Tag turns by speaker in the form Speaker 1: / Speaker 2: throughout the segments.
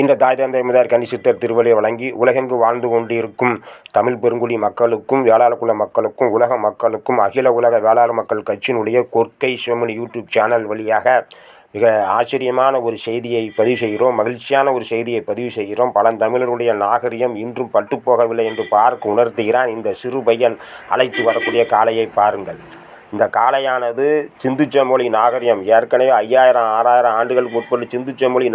Speaker 1: இந்த தாய் தந்தை முதல் கனி சித்தர் வழங்கி உலகெங்கு வாழ்ந்து கொண்டிருக்கும் தமிழ் பெருங்குடி மக்களுக்கும் வேளாளர் குல மக்களுக்கும் உலக மக்களுக்கும் அகில உலக வேளாளர் மக்கள் கட்சியினுடைய கொற்கை சிவமணி யூடியூப் சேனல் வழியாக மிக ஆச்சரியமான ஒரு செய்தியை பதிவு செய்கிறோம். மகிழ்ச்சியான ஒரு செய்தியை பதிவு செய்கிறோம். பழந்தமிழருடைய நாகரிகம் இன்றும் பட்டுப்போகவில்லை என்று பார்க்க உணர்த்துகிறான். இந்த சிறு பையன் அழைத்து வரக்கூடிய காலையை பாருங்கள். இந்த காளையானது சிந்து நாகரிகம். ஏற்கனவே ஐயாயிரம் ஆறாயிரம் ஆண்டுகளுக்கு முற்பட்டு சிந்து சமொழி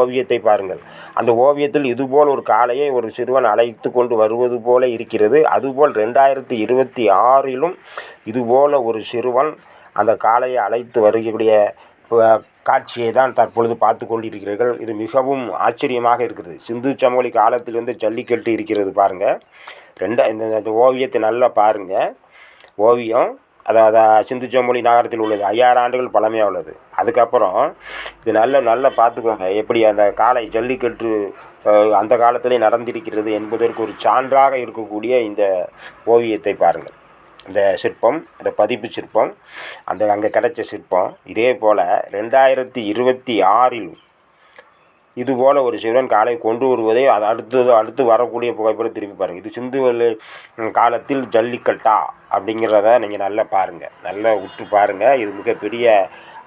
Speaker 1: ஓவியத்தை பாருங்கள். அந்த ஓவியத்தில் இதுபோல் ஒரு காளையை ஒரு சிறுவன் அழைத்து கொண்டு வருவது போல இருக்கிறது. அதுபோல் ரெண்டாயிரத்தி இருபத்தி ஆறிலும் இதுபோல ஒரு சிறுவன் அந்த காளையை அழைத்து வருகக்கூடிய காட்சியை தான் தற்பொழுது பார்த்து கொண்டிருக்கிறீர்கள். இது மிகவும் ஆச்சரியமாக இருக்கிறது. சிந்து சமவெளி காலத்திலிருந்து ஜல்லிக்கட்டு இருக்கிறது பாருங்கள் ரெண்டா இந்த ஓவியத்தை நல்லா பாருங்கள் ஓவியம் அதாவது சிந்து சமொழி நகரத்தில் உள்ளது. ஐயாயிரம் ஆண்டுகள் பழமையாக உள்ளது. அதுக்கப்புறம் இது நல்ல நல்லா பார்த்துக்கோங்க. எப்படி அந்த காளை ஜல்லிக்கட்டு அந்த காலத்திலே நடந்திருக்கிறது என்பதற்கு ஒரு சான்றாக இருக்கக்கூடிய இந்த ஓவியத்தை பாருங்கள். இந்த சிற்பம் இந்த பதிப்பு சிற்பம் அந்த அங்கே கிடைச்ச சிற்பம் இதே போல் ரெண்டாயிரத்தி இருபத்தி ஆறில் இதுபோல் ஒரு சிவன் காலை கொண்டு வருவதை அது அடுத்தது அடுத்து வரக்கூடிய புகைப்படம் திரும்பி பாருங்கள் இது சிந்துவெளி காலத்தில் ஜல்லிக்கட்டா அப்படிங்கிறத நீங்கள் நல்லா பாருங்கள் நல்லா உற்று பாருங்கள் இது மிகப்பெரிய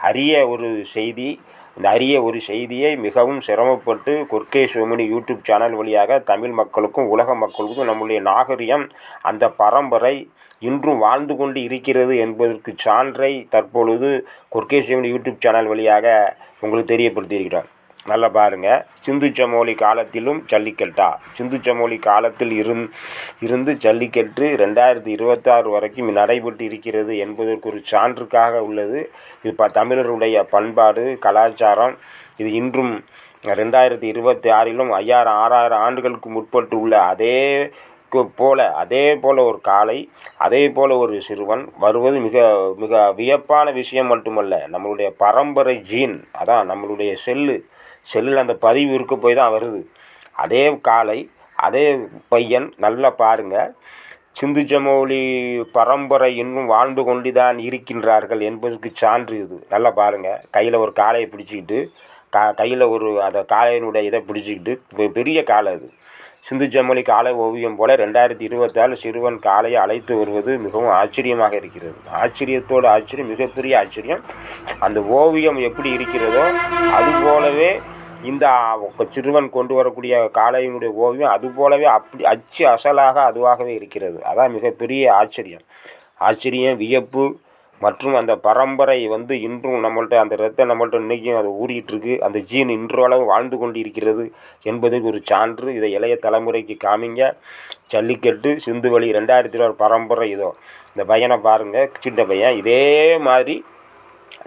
Speaker 1: அரிய ஒரு செய்தி. இந்த அரிய ஒரு செய்தியை மிகவும் சிரமப்பட்டு கொர்க்கே சிவமணி யூடியூப் சேனல் வழியாக தமிழ் மக்களுக்கும் உலக மக்களுக்கும் நம்முடைய நாகரிகம் அந்த பரம்பரை இன்றும் வாழ்ந்து கொண்டு இருக்கிறது என்பதற்கு சான்றை தற்பொழுது கொர்க்கே சிவமணி யூடியூப் சேனல் வழியாக உங்களுக்கு தெரியப்படுத்தியிருக்கிறோம். நல்லா பாருங்கள் சிந்து சமோலி காலத்திலும் ஜல்லிக்கட்டா. சிந்து சமோலி காலத்தில் இருந் இருந்து ஜல்லிக்கட்டு ரெண்டாயிரத்தி இருபத்தாறு வரைக்கும் நடைபெற்று இருக்கிறது என்பதற்கு ஒரு சான்றுக்காக உள்ளது. இது ப தமிழருடைய பண்பாடு கலாச்சாரம். இது இன்றும் ரெண்டாயிரத்தி இருபத்தி ஆறிலும் ஐயாயிரம் ஆறாயிரம் ஆண்டுகளுக்கு முற்பட்டு உள்ள அதே போல அதே போல ஒரு காலை அதே போல ஒரு சிறுவன் வருவது மிக மிக வியப்பான விஷயம் மட்டுமல்ல. நம்மளுடைய பரம்பரை ஜீன் அதான் நம்மளுடைய செல்லு. செல்லில் அந்த பதிவு இருக்க போய் தான் வருது. அதே காளை அதே பையன் நல்லா பாருங்கள் சிந்து சமோலி பரம்பரை இன்னும் வாழ்ந்து கொண்டு தான் இருக்கின்றார்கள் என்பதற்கு சான்று இது. நல்லா பாருங்கள் கையில் ஒரு காளையை பிடிச்சிக்கிட்டு கா கையில் ஒரு அந்த காளையினுடைய இதை பிடிச்சிக்கிட்டு பெரிய காளை அது. சிந்து சமொழி காளை ஓவியம் போல ரெண்டாயிரத்தி இருபத்தாறு சிறுவன் காளையை அழைத்து வருவது மிகவும் ஆச்சரியமாக இருக்கிறது. ஆச்சரியத்தோடு ஆச்சரியம் மிகப்பெரிய ஆச்சரியம். அந்த ஓவியம் எப்படி இருக்கிறதோ அதுபோலவே இந்த சிறுவன் கொண்டு வரக்கூடிய காளையினுடைய ஓவியம் அதுபோலவே அப்படி அச்சு அசலாக அதுவாகவே இருக்கிறது. அதான் மிகப்பெரிய ஆச்சரியம். ஆச்சரியம் வியப்பு மற்றும் அந்த பரம்பரை வந்து இன்றும் நம்மள்ட்ட அந்த ரத்தம் நம்மள்ட்ட இன்றைக்கும் அது ஊறிட்டுருக்கு. அந்த ஜீன் இன்றளவு வாழ்ந்து கொண்டு இருக்கிறது என்பதற்கு ஒரு சான்று. இதை இளைய தலைமுறைக்கு காமிங்க. ஜல்லிக்கட்டு சிந்து வழி ரெண்டாயிரத்தி இருபது பரம்பரை இதோ. இந்த பையனை பாருங்கள் சின்ன பையன். இதே மாதிரி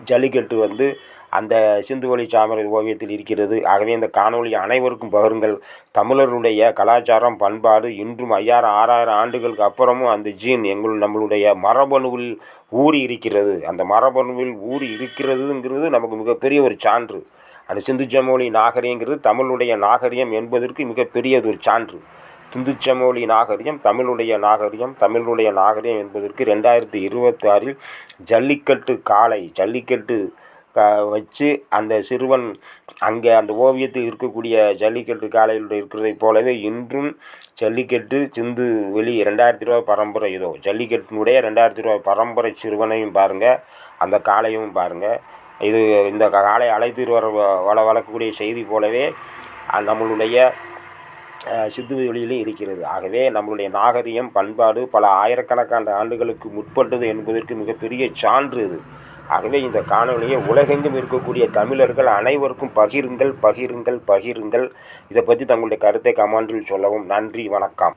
Speaker 1: ஜல்லிக்கட்டு வந்து அந்த சிந்துவெளி சாமரை ஓவியத்தில் இருக்கிறது. ஆகவே இந்த காணொளி அனைவருக்கும் பகிருங்கள். தமிழருடைய கலாச்சாரம் பண்பாடு இன்றும் ஐயாயிரம் ஆறாயிரம் ஆண்டுகளுக்கு அப்புறமும் அந்த ஜீன் எங்கள் நம்மளுடைய மரபணுவில் ஊறி இருக்கிறது. அந்த மரபணுவில் ஊறி இருக்கிறதுங்கிறது நமக்கு மிகப்பெரிய ஒரு சான்று. அந்த சிந்து நாகரிகங்கிறது தமிழுடைய நாகரிகம் என்பதற்கு மிகப்பெரியது ஒரு சான்று. சிந்து நாகரிகம் தமிழுடைய நாகரிகம் தமிழுடைய நாகரிகம் என்பதற்கு ரெண்டாயிரத்தி இருபத்தாறில் ஜல்லிக்கட்டு காலை ஜல்லிக்கட்டு வச்சு அந்த சிறுவன் அங்கே அந்த ஓவியத்தில் இருக்கக்கூடிய ஜல்லிக்கட்டு காளையில் இருக்கிறதைப் போலவே இன்றும் ஜல்லிக்கட்டு சிந்து வெளி ரெண்டாயிரத்தி ரூபாய் பரம்பரை இதோ ஜல்லிக்கட்டினுடைய ரெண்டாயிரத்தி ரூபாய் பரம்பரை சிறுவனையும் பாருங்கள் அந்த காளையும் பாருங்கள் இது இந்த காளை அழைத்து வர வள வளர்க்கக்கூடிய செய்தி போலவே நம்மளுடைய சித்து வெளியிலும் இருக்கிறது. ஆகவே நம்மளுடைய நாகரிகம் பண்பாடு பல ஆயிரக்கணக்கான ஆண்டுகளுக்கு முற்பட்டது என்பதற்கு மிகப்பெரிய சான்று இது. ஆகவே இந்த காணொலியை உலகெங்கும் இருக்கக்கூடிய தமிழர்கள் அனைவருக்கும் பகிருங்கள் பகிருங்கள் பகிருங்கள். இதை பற்றி தங்களுடைய கருத்தை கமாண்டில் சொல்லவும். நன்றி வணக்கம்.